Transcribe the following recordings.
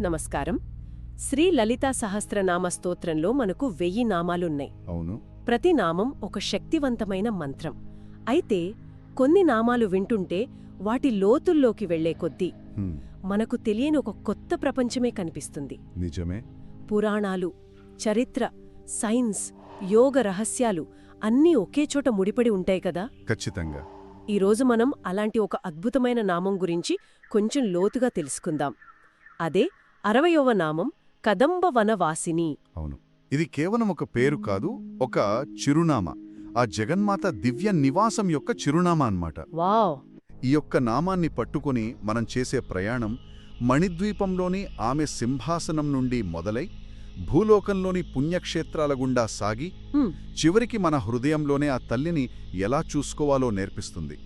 నమస్కారం. శ్రీ లలితా సహస్రనామ స్తోత్రంలో మనకు వెయ్యి నామాలున్నాయి. అవును. ప్రతి నామం ఒక శక్తివంతమైన మంత్రం. అయితే కొన్ని నామాలు వింటుంటే వాటి లోతుల్లోకి వెళ్ళే కొద్దీ మనకు తెలియని ఒక కొత్త ప్రపంచమే కనిపిస్తుంది. నిజమే. పురాణాలు చరిత్ర సైన్స్ యోగ రహస్యాలు అన్నీ ఒకే చోట ముడిపడి ఉంటాయి కదా? ఖచ్చితంగా. ఈరోజు మనం అలాంటి ఒక అద్భుతమైన నామం గురించి కొంచెం లోతుగా తెలుసుకుందాం. అదే అరవయవ నామం కదంబ వనవాసిని అవును. ఇది కేవలం ఒక పేరు కాదు ఒక చిరునామా. ఆ జగన్మాత దివ్య నివాసం యొక్క చిరునామా అన్నమాట. వావ్. ఈ యొక్క నామాన్ని పట్టుకొని మనం చేసే ప్రయాణం మణిద్వీపంలోని ఆమె సింహాసనం నుండి మొదలై భూలోకంలోని పుణ్యక్షేత్రాల గుండా సాగి చివరికి మన హృదయంలోనే ఆ తల్లిని ఎలా చూసుకోవాలో నేర్పిస్తుంది.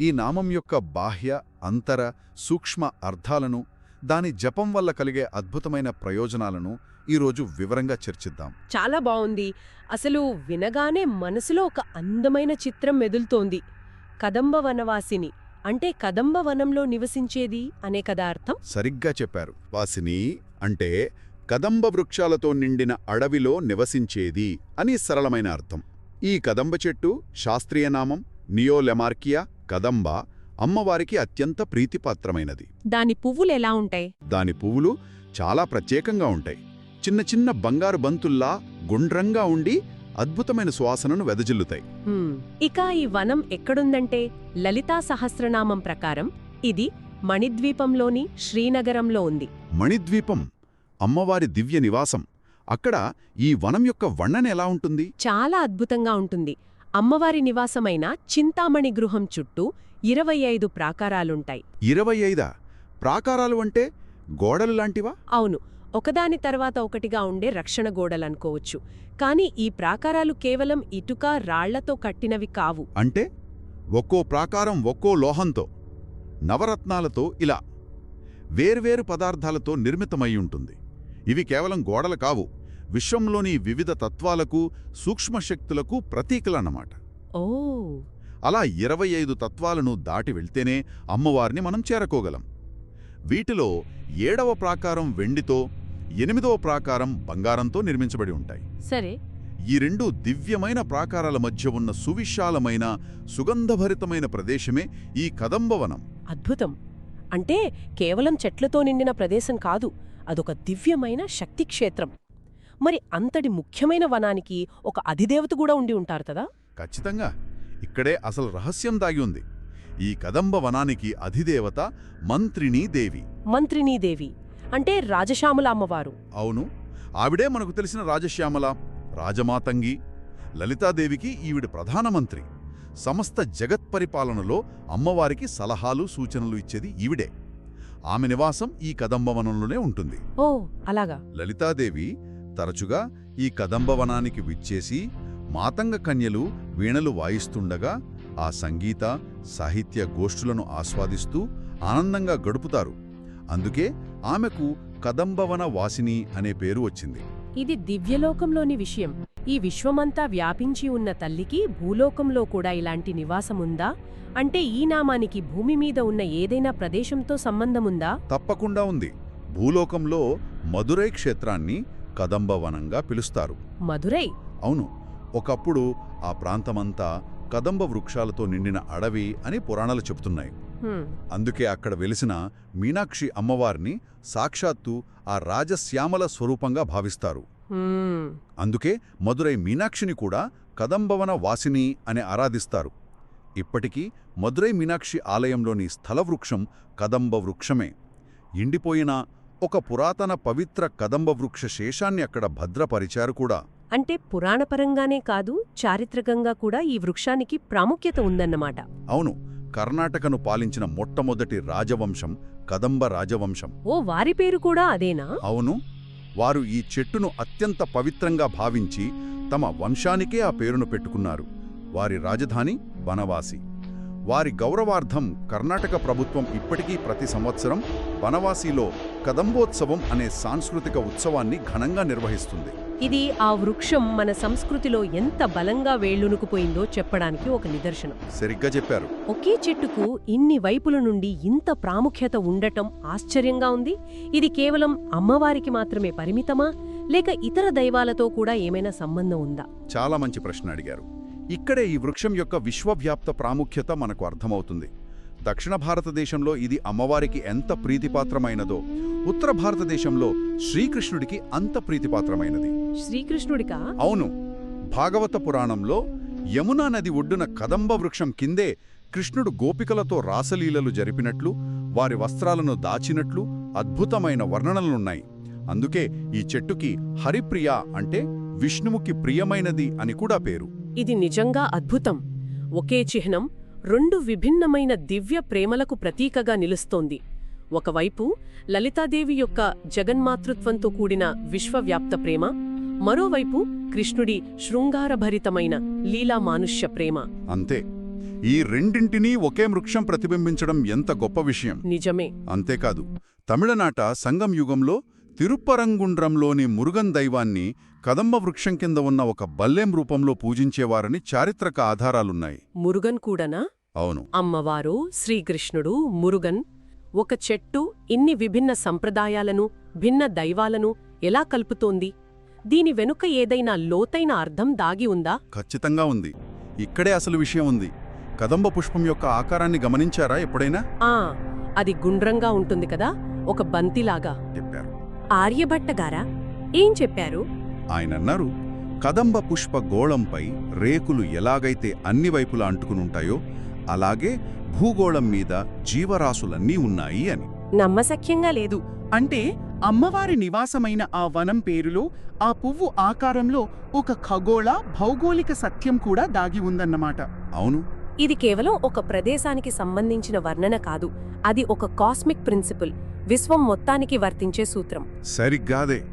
ఈ నామం యొక్క బాహ్య అంతర సూక్ష్మ అర్థాలను దాని జపం వల్ల కలిగే అద్భుతమైన ప్రయోజనాలను ఈరోజు వివరంగా చర్చిద్దాం. చాలా బావుంది. అసలు వినగానే మనసులో ఒక అందమైన చిత్రం మెదులుతోంది. కదంబ వనవాసిని అంటే కదంబ వనంలో నివసించేది అనే కదా అర్థం సరిగ్గా చెప్పారు. వాసిని అంటే కదంబ వృక్షాలతో నిండిన అడవిలో నివసించేది అని సరళమైన అర్థం. ఈ కదంబ చెట్టు శాస్త్రీయ నామం నియోలెమార్కియా కదంబ అమ్మవారికి అత్యంత ప్రీతిపాత్రమైనది. దాని పువ్వులు ఎలా ఉంటాయి? దాని పువ్వులు చాలా ప్రత్యేకంగా ఉంటాయి. చిన్న చిన్న బంగారు బంతుల్లా గుండ్రంగా ఉండి అద్భుతమైన సువాసనను వెదజిల్లుతాయి. ఇక ఈ వనం ఎక్కడుందంటే లలితా సహస్రనామం ప్రకారం ఇది మణిద్వీపంలోని శ్రీనగరంలో ఉంది. మణిద్వీపం అమ్మవారి దివ్య నివాసం. అక్కడ ఈ వనం యొక్క వర్ణన ఎలా ఉంటుంది? చాలా అద్భుతంగా ఉంటుంది. అమ్మవారి నివాసమైన చింతామణి గృహం చుట్టూ ఇరవై ఐదు ప్రాకారాలుంటాయి. ఇరవై ఐదా? ప్రాకారాలు అంటే గోడలు లాంటివా? అవును. ఒకదాని తర్వాత ఒకటిగా ఉండే రక్షణ గోడలనుకోవచ్చు. కాని ఈ ప్రాకారాలు కేవలం ఇటుక రాళ్ళతో కట్టినవి కావు. అంటే ఒక్కో ప్రాకారం ఒక్కో లోహంతో నవరత్నాలతో ఇలా వేర్వేరు పదార్థాలతో నిర్మితమై ఉంటుంది. ఇవి కేవలం గోడలు కావు. విశ్వంలోని వివిధ తత్వాలకు సూక్ష్మశక్తులకు ప్రతీకలన్నమాట. ఓ! అలా ఇరవై ఐదు తత్వాలను దాటి వెళ్తేనే అమ్మవారిని మనం చేరకోగలం. వీటిలో ఏడవ ప్రాకారం వెండితో ఎనిమిదవ ప్రాకారం బంగారంతో నిర్మించబడి ఉంటాయి. సరే. ఈ రెండు దివ్యమైన ప్రాకారాల మధ్య ఉన్న సువిశాలమైన సుగంధభరితమైన ప్రదేశమే ఈ కదంబవనం. అద్భుతం! అంటే కేవలం చెట్లతో నిండిన ప్రదేశం కాదు అదొక దివ్యమైన శక్తి క్షేత్రం మరి అంతటి ముఖ్యమైన వనానికి ఒక అధిదేవత కూడా ఉండి ఉంటారు కదా? ఖచ్చితంగా. ఇక్కడే అసలు రహస్యం దాగి ఉంది. ఈ కదంబ వనానికి అధిదేవత మంత్రిణీ దేవి. మంత్రినీదేవి అంటే రాజశ్యామల అమ్మవారు. అవును. ఆవిడే మనకు తెలిసిన రాజశ్యామల రాజమాతంగి లలితాదేవికి ఈవిడ ప్రధానమంత్రి సమస్త జగత్ పరిపాలనలో అమ్మవారికి సలహాలు సూచనలు ఇచ్చేది ఈవిడే. ఆమె నివాసం ఈ కదంబవనంలోనే ఉంటుంది. ఓ అలాగా. లలితాదేవి తరచుగా ఈ కదంబవనానికి విచ్చేసి మాతంగ కన్యలు వీణలు వాయిస్తుండగా ఆ సంగీత సాహిత్య గోష్ఠులను ఆస్వాదిస్తూ ఆనందంగా గడుపుతారు. అందుకే ఆమెకు కదంబవన వాసిని అనే పేరు వచ్చింది. ఇది దివ్యలోకంలోని విషయం. ఈ విశ్వమంతా వ్యాపించి ఉన్న తల్లికి భూలోకంలో కూడా ఇలాంటి నివాసముందా? అంటే ఈ నామానికి భూమి మీద ఉన్న ఏదైనా ప్రదేశంతో సంబంధముందా? తప్పకుండా ఉంది. భూలోకంలో మదురై క్షేత్రాన్ని కదంబవనంగా పిలుస్తారు. మధురై. అవును ఒకప్పుడు ఆ ప్రాంతమంతా కదంబ వృక్షాలతో నిండిన అడవి అని పురాణాలు చెబుతున్నాయి. అందుకే అక్కడ వెలిసిన మీనాక్షి అమ్మవారిని సాక్షాత్తు ఆ రాజశ్యామల స్వరూపంగా భావిస్తారు. అందుకే మదురై మీనాక్షిని కూడా కదంబవన వాసిని అని ఆరాధిస్తారు. ఇప్పటికీ మదురై మీనాక్షి ఆలయంలోని స్థలవృక్షం కదంబ వృక్షమే. ఎండిపోయిన ఒక పురాతన పవిత్ర కదంబ వృక్ష శేషాన్ని అక్కడ భద్రపరిచారు కూడా. అంటే పురాణపరంగానే కాదు చారిత్రకంగా కూడా ఈ వృక్షానికి ప్రాముఖ్యత ఉందన్నమాట. అవును కర్ణాటకను పాలించిన మొట్టమొదటి రాజవంశం కదంబ రాజవంశం. ఓ వారి పేరు కూడా అదేనా? అవును వారు ఈ చెట్టును అత్యంత పవిత్రంగా భావించి తమ వంశానికే ఆ పేరును పెట్టుకున్నారు. వారి రాజధాని బనవాసి. వారి గౌరవార్థం కర్ణాటక ప్రభుత్వం ఇప్పటికీ ప్రతి సంవత్సరం బనవాసిలో కదంబోత్సవం అనే సాంస్కృతిక ఉత్సవాన్ని ఘనంగా నిర్వహిస్తుంది. ఇది ఆ వృక్షం మన సంస్కృతిలో ఎంత బలంగా వేళ్ళునుకుపోయిందో చెప్పడానికి ఒక నిదర్శనం. సరిగ్గా చెప్పారు. ఒకే చెట్టుకు ఇన్ని వైపుల నుండి ఇంత ప్రాముఖ్యత ఉండటం ఆశ్చర్యంగా ఉంది. ఇది కేవలం అమ్మవారికి మాత్రమే పరిమితమా? లేక ఇతర దైవాలతో కూడా ఏమైనా సంబంధం ఉందా? చాలా మంచి ప్రశ్న అడిగారు. ఇక్కడే ఈ వృక్షం యొక్క విశ్వవ్యాప్త ప్రాముఖ్యత మనకు అర్థమవుతుంది. దక్షిణ భారతదేశంలో ఇది అమ్మవారికి ఎంత ప్రీతిపాత్రమైనదో ఉత్తర భారతదేశంలో శ్రీకృష్ణుడికి అంత ప్రీతిపాత్రమైనది. శ్రీకృష్ణుడికా? అవును. భాగవత పురాణంలో యమునా నది ఒడ్డున కదంబ వృక్షం కిందే కృష్ణుడు గోపికలతో రాసలీలలు జరిపినట్లు వారి వస్త్రాలను దాచినట్లు అద్భుతమైన వర్ణనలున్నాయి. అందుకే ఈ చెట్టుకి హరిప్రియ అంటే విష్ణువుకి ప్రియమైనది అని కూడా పేరు. ఇది నిజంగా అద్భుతం. ఒకే చిహ్నం రెండు విభిన్నమైన దివ్య ప్రేమలకు ప్రతీకగా నిలుస్తోంది. ఒకవైపు లలితాదేవి యొక్క జగన్మాతృత్వంతో కూడిన విశ్వవ్యాప్త ప్రేమ మరోవైపు కృష్ణుడి శృంగారభరితమైన లీలా మానుష్య ప్రేమ. అంతే. ఈ రెండింటినీ ఒకే వృక్షం ప్రతిబింబించడం ఎంత గొప్ప విషయం. నిజమే. అంతేకాదు తమిళనాట సంగం యుగంలో తిరుప్పరంగుండ్రంలోని మురుగన్ దైవాన్ని కదంబ వృక్షం కింద ఉన్న ఒక బల్లెం రూపంలో పూజించేవారని చారిత్రక ఆధారాలున్నాయి. మురుగన్ కూడానా? అవును. అమ్మవారు శ్రీకృష్ణుడు మురుగన్ ఒక చెట్టు ఇన్ని విభిన్న సంప్రదాయాలను భిన్న దైవాలను ఎలా కలుపుతోంది? దీని వెనుక ఏదైనా లోతైన అర్థం దాగి ఉందా? ఖచ్చితంగా ఉంది. ఇక్కడే అసలు విషయం ఉంది. కదంబ పుష్పం యొక్క ఆకారాన్ని గమనించారా ఎప్పుడైనా? ఆ అది గుండ్రంగా ఉంటుంది కదా ఒక బంతిలాగా. చెప్పారు. ఆర్యభట్ట గారా ఏం చెప్పారు? ఆయనన్నారు కదంబ పుష్ప గోళంపై రేకులు ఎలాగైతే అన్ని వైపులా అంటుకునుంటాయో అలాగే భూగోళం మీద జీవరాశులన్నీ ఉన్నాయి అని. నమ్మశక్యంగా లేదు. అంటే అమ్మవారి నివాసమైన ఆ వనం పేరులో ఆ పువ్వు ఆకారంలో ఒక ఖగోళ భౌగోళిక సత్యం కూడా దాగి ఉందన్నమాట. అవును. ఇది కేవలం ఒక ప్రదేశానికి సంబంధించిన వర్ణన కాదు. అది ఒక కాస్మిక్ ప్రిన్సిపల్. విశ్వం మొత్తానికి వర్తించే సూత్రం. సరిగ్గాదే.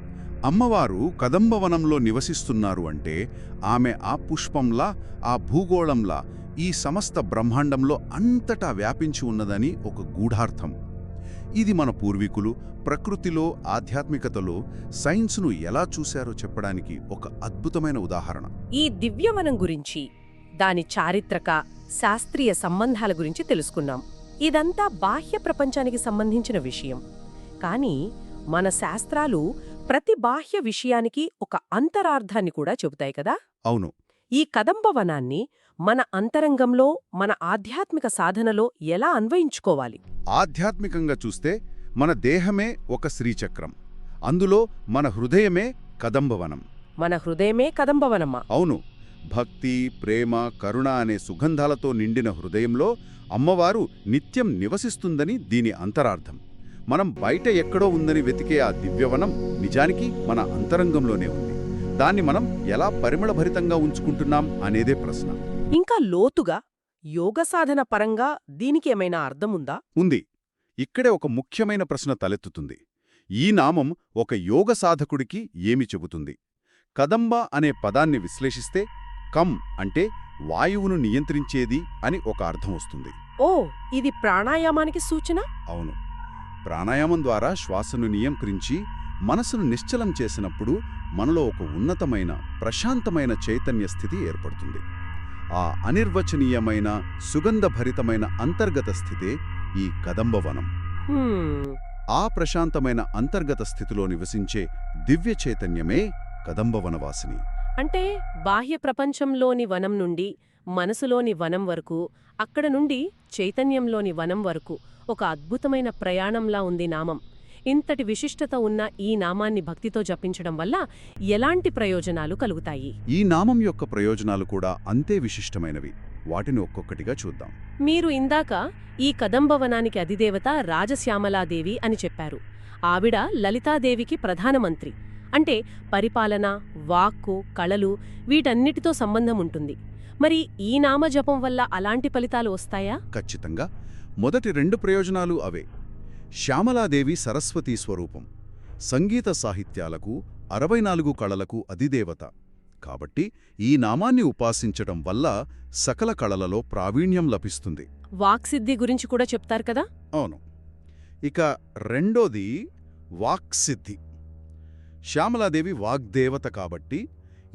అమ్మవారు కదంబవనంలో నివసిస్తున్నారు అంటే ఆమె ఆ పుష్పంలా ఆ భూగోళంలా ఈ సమస్త బ్రహ్మాండంలో అంతటా వ్యాపించి ఉన్నదని ఒక గూఢార్థం. ఇది మన పూర్వీకులు ప్రకృతిలో ఆధ్యాత్మికతలో సైన్స్ను ఎలా చూశారో చెప్పడానికి ఒక అద్భుతమైన ఉదాహరణ. ఈ దివ్యవనం గురించి దాని చారిత్రక శాస్త్రీయ సంబంధాల గురించి తెలుసుకున్నాం. ఇదంతా బాహ్య ప్రపంచానికి సంబంధించిన విషయం. కానీ మన శాస్త్రాలు ప్రతి బాహ్య విషయానికి ఒక అంతరార్థాన్ని కూడా చెబుతాయి కదా? అవును. ఈ కదంబవనాన్ని మన అంతరంగంలో మన ఆధ్యాత్మిక సాధనలో ఎలా అన్వయించుకోవాలి? ఆధ్యాత్మికంగా చూస్తే మన దేహమే ఒక శ్రీచక్రం. అందులో మన హృదయమే కదంబవనం. మన హృదయమే కదంబవనమా అవును. భక్తి ప్రేమ కరుణ అనే సుగంధాలతో నిండిన హృదయంలో అమ్మవారు నిత్యం నివసిస్తుందని దీని అంతరార్థం. మనం బయట ఎక్కడో ఉందని వెతికే ఆ దివ్యవనం నిజానికి మన అంతరంగంలోనే ఉంది. దాన్ని మనం ఎలా పరిమళభరితంగా ఉంచుకుంటున్నాం అనేదే ప్రశ్న. ఇంకా లోతుగా యోగ సాధన పరంగా దీనికి ఏమైనా అర్థముందా? ఉంది. ఇక్కడే ఒక ముఖ్యమైన ప్రశ్న తలెత్తుతుంది. ఈ నామం ఒక యోగ సాధకుడికి ఏమి చెబుతుంది? కదంబ అనే పదాన్ని విశ్లేషిస్తే కం అంటే వాయువును నియంత్రించేది అని ఒక అర్థం వస్తుంది. ఓ ఇది ప్రాణాయామానికి సూచన? అవును. ప్రాణాయామం ద్వారా శ్వాసను నియంత్రించి మనసును నిశ్చలం చేసినప్పుడు మనలో ఒక ఉన్నతమైన ప్రశాంతమైన చైతన్య స్థితి ఏర్పడుతుంది. ఆ అనిర్వచనీయమైన సుగంధభరితమైన అంతర్గత స్థితే ఈ కదంబవనం. ఆ ప్రశాంతమైన అంతర్గత స్థితిలో నివసించే దివ్య చైతన్యమే కదంబవనవాసిని. అంటే బాహ్య ప్రపంచంలోని వనం నుండి మనసులోని వనం వరకు అక్కడ నుండి చైతన్యంలోని వనం వరకు ఒక అద్భుతమైన ప్రయాణంలా ఉంది నామం. ఇంతటి విశిష్టత ఉన్న ఈ నామాన్ని భక్తితో జపించడం వల్ల ఎలాంటి ప్రయోజనాలు కలుగుతాయి? ఈ నామం యొక్క ప్రయోజనాలు కూడా అంతే విశిష్టమైనవి. వాటిని ఒక్కొక్కటిగా చూద్దాం. మీరు ఇందాక ఈ కదంబవనానికి అధిదేవత రాజశ్యామలాదేవి అని చెప్పారు. ఆవిడ లలితాదేవికి ప్రధానమంత్రి అంటే పరిపాలన వాక్కు కళలు వీటన్నిటితో సంబంధం ఉంటుంది. మరి ఈ నామజపం వల్ల అలాంటి ఫలితాలు వస్తాయా? ఖచ్చితంగా. మొదటి రెండు ప్రయోజనాలు అవే. శ్యామలాదేవి సరస్వతీ స్వరూపం. సంగీత సాహిత్యాలకు అరవై నాలుగు కళలకు అధిదేవత. కాబట్టి ఈ నామాన్ని ఉపాసించటం వల్ల సకల కళలలో ప్రావీణ్యం లభిస్తుంది. వాక్సిద్ధి గురించి కూడా చెప్తారు కదా? అవును. ఇక రెండోది వాక్సిద్ధి. శ్యామలాదేవి వాగ్దేవత కాబట్టి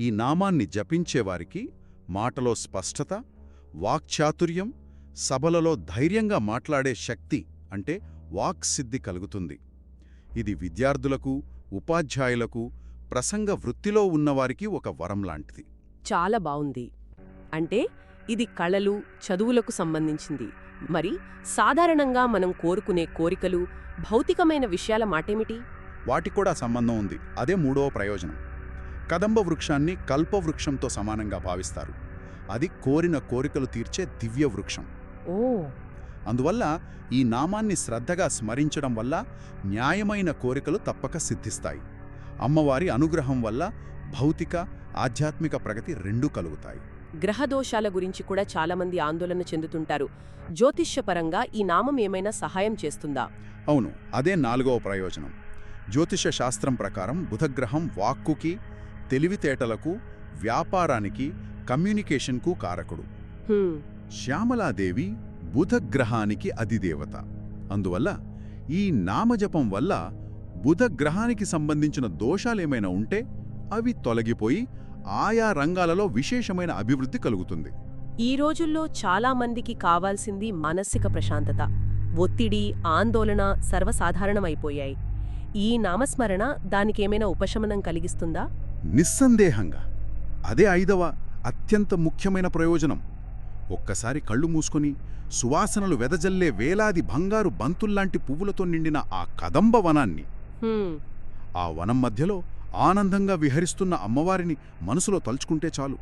ఈ నామాన్ని జపించేవారికి మాటలో స్పష్టత వాక్చాతుర్యం సభలలో ధైర్యంగా మాట్లాడే శక్తి అంటే వాక్సిద్ధి కలుగుతుంది. ఇది విద్యార్థులకు ఉపాధ్యాయులకు ప్రసంగ వృత్తిలో ఉన్నవారికి ఒక వరం లాంటిది. చాలా బావుంది. అంటే ఇది కళలు చదువులకు సంబంధించింది. మరి సాధారణంగా మనం కోరుకునే కోరికలు భౌతికమైన విషయాల మాటేమిటి? వాటికి కూడా సంబంధం ఉంది. అదే మూడవ ప్రయోజనం. కదంబ వృక్షాన్ని కల్పవృక్షంతో సమానంగా భావిస్తారు. అది కోరిన కోరికలు తీర్చే దివ్య వృక్షం. ఓ! అందువల్ల ఈ నామాన్ని శ్రద్ధగా స్మరించడం వల్ల న్యాయమైన కోరికలు తప్పక సిద్ధిస్తాయి. అమ్మవారి అనుగ్రహం వల్ల భౌతిక ఆధ్యాత్మిక ప్రగతి రెండూ కలుగుతాయి. గ్రహదోషాల గురించి కూడా చాలామంది ఆందోళన చెందుతుంటారు. జ్యోతిష్యపరంగా ఈ నామం ఏమైనా సహాయం చేస్తుందా? అవును. అదే నాలుగవ ప్రయోజనం. జ్యోతిష శాస్త్రం ప్రకారం బుధగ్రహం వాక్కుకి తెలివితేటలకు వ్యాపారానికి కమ్యూనికేషన్కు కారకుడు. శ్యామలాదేవి బుధగ్రహానికి అధిదేవత. అందువల్ల ఈ నామజపం వల్ల బుధగ్రహానికి సంబంధించిన దోషాలేమైనా ఉంటే అవి తొలగిపోయి ఆయా రంగాలలో విశేషమైన అభివృద్ధి కలుగుతుంది. ఈ రోజుల్లో చాలా మందికి కావాల్సింది మానసిక ప్రశాంతత. ఒత్తిడి ఆందోళన సర్వసాధారణమైపోయాయి. ఈ నామస్మరణ దానికేమైనా ఉపశమనం కలిగిస్తుందా? నిస్సందేహంగా. అదే ఐదవ అత్యంత ముఖ్యమైన ప్రయోజనం. ఒక్కసారి కళ్ళు మూసుకొని సువాసనలు వెదజల్లే వేలాది బంగారు బంతుల్లాంటి పువ్వులతో నిండిన ఆ కదంబ వనాన్ని. ఆ వనం మధ్యలో ఆనందంగా విహరిస్తున్న అమ్మవారిని మనసులో తలుచుకుంటే చాలు.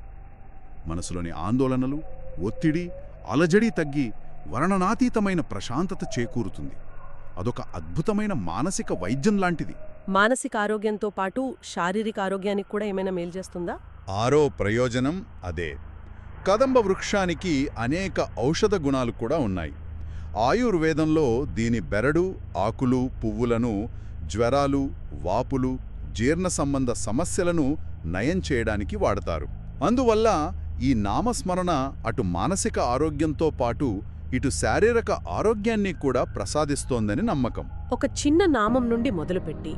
మనసులోని ఆందోళనలు ఒత్తిడి అలజడి తగ్గి వర్ణనాతీతమైన ప్రశాంతత చేకూరుతుంది. అదొక అద్భుతమైన మానసిక వైద్యం లాంటిది. మానసిక ఆరోగ్యంతో పాటు శారీరక ఆరోగ్యానికి కూడా ఏమైనా మేలు చేస్తుందా? ఆరో ప్రయోజనం అదే. కదంబ వృక్షానికి అనేక ఔషధ గుణాలు కూడా ఉన్నాయి. ఆయుర్వేదంలో దీని బెరడు ఆకులు పువ్వులను జ్వరాలు వాపులు జీర్ణ సంబంధ సమస్యలను నయం చేయడానికి వాడతారు. అందువల్ల ఈ నామస్మరణ అటు మానసిక ఆరోగ్యంతో పాటు ఇటు శారీరక ఆరోగ్యాన్ని కూడా ప్రసాదిస్తోందని నమ్మకం. ఒక చిన్న నామం నుండి మొదలుపెట్టి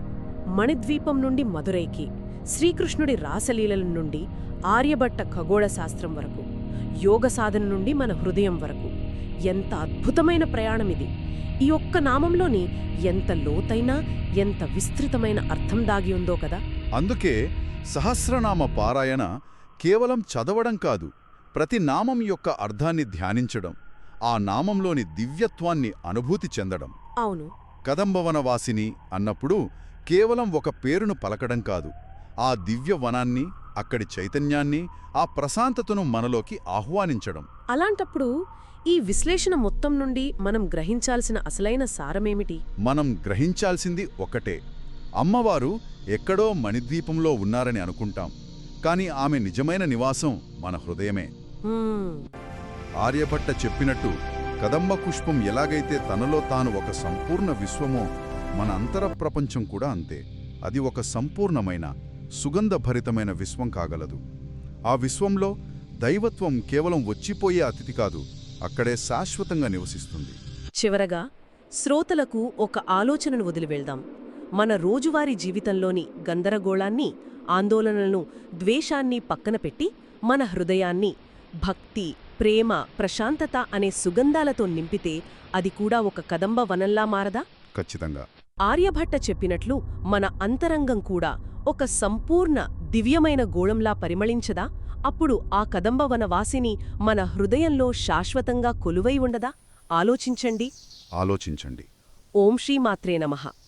మణిద్వీపం నుండి మదురైకి శ్రీకృష్ణుడి రాసలీలల నుండి ఆర్యభట్ట ఖగోళ శాస్త్రం వరకు యోగ సాధన నుండి మన హృదయం వరకు. ఎంత అద్భుతమైన ప్రయాణం ఇది! ఈ ఒక్క నామంలోని ఎంత లోతైన ఎంత విస్తృతమైన అర్థం దాగి ఉందో కదా! అందుకే సహస్రనామ పారాయణ కేవలం చదవడం కాదు ప్రతి నామం యొక్క అర్థాన్ని ధ్యానించడం. ఆ నామంలోని దివ్యత్వాన్ని అనుభూతి చెందడం. అవును. కదంబవనవాసిని అన్నప్పుడు కేవలం ఒక పేరును పలకడం కాదు. ఆ దివ్య వనాన్ని అక్కడి చైతన్యాన్ని ఆ ప్రశాంతతను మనలోకి ఆహ్వానించడం. అలాంటప్పుడు ఈ విశ్లేషణ మొత్తం నుండి మనం గ్రహించాల్సిన అసలైన సారమేమిటి? మనం గ్రహించాల్సింది ఒకటే అమ్మవారు ఎక్కడో మణిద్వీపంలో ఉన్నారని అనుకుంటాం. కాని ఆమె నిజమైన నివాసం మన హృదయమే. ఆర్యభట్ట చెప్పినట్టు కదంబ పుష్పం ఎలాగైతే తనలో తాను ఒక సంపూర్ణ విశ్వమో మన అంతర ప్రపంచం కూడా అంతే. అది ఒక సంపూర్ణమైన సుగంధభరితమైన విశ్వం కాగలదు. ఆ విశ్వంలో దైవత్వం కేవలం వచ్చిపోయే అతిథి కాదు అక్కడే శాశ్వతంగా నివసిస్తుంది. చివరగా శ్రోతలకు ఒక ఆలోచనను వదిలివెళ్దాం మన రోజువారీ జీవితంలోని గందరగోళాన్ని ఆందోళనలను ద్వేషాన్ని పక్కన పెట్టి మన హృదయాన్ని భక్తి ప్రేమ ప్రశాంతత అనే సుగంధాలతో నింపితే అది కూడా ఒక కదంబ వనంలా మారదా? ఖచ్చితంగా. ఆర్యభట్ట చెప్పినట్లు మన అంతరంగం కూడా ఒక సంపూర్ణ దివ్యమైన గోళంలా పరిమళించదా? అప్పుడు ఆ కదంబవన వాసిని మన హృదయంలో శాశ్వతంగా కొలువై ఉండదా? ఆలోచించండి. ఆలోచించండి. ఓం శ్రీమాత్రే నమః.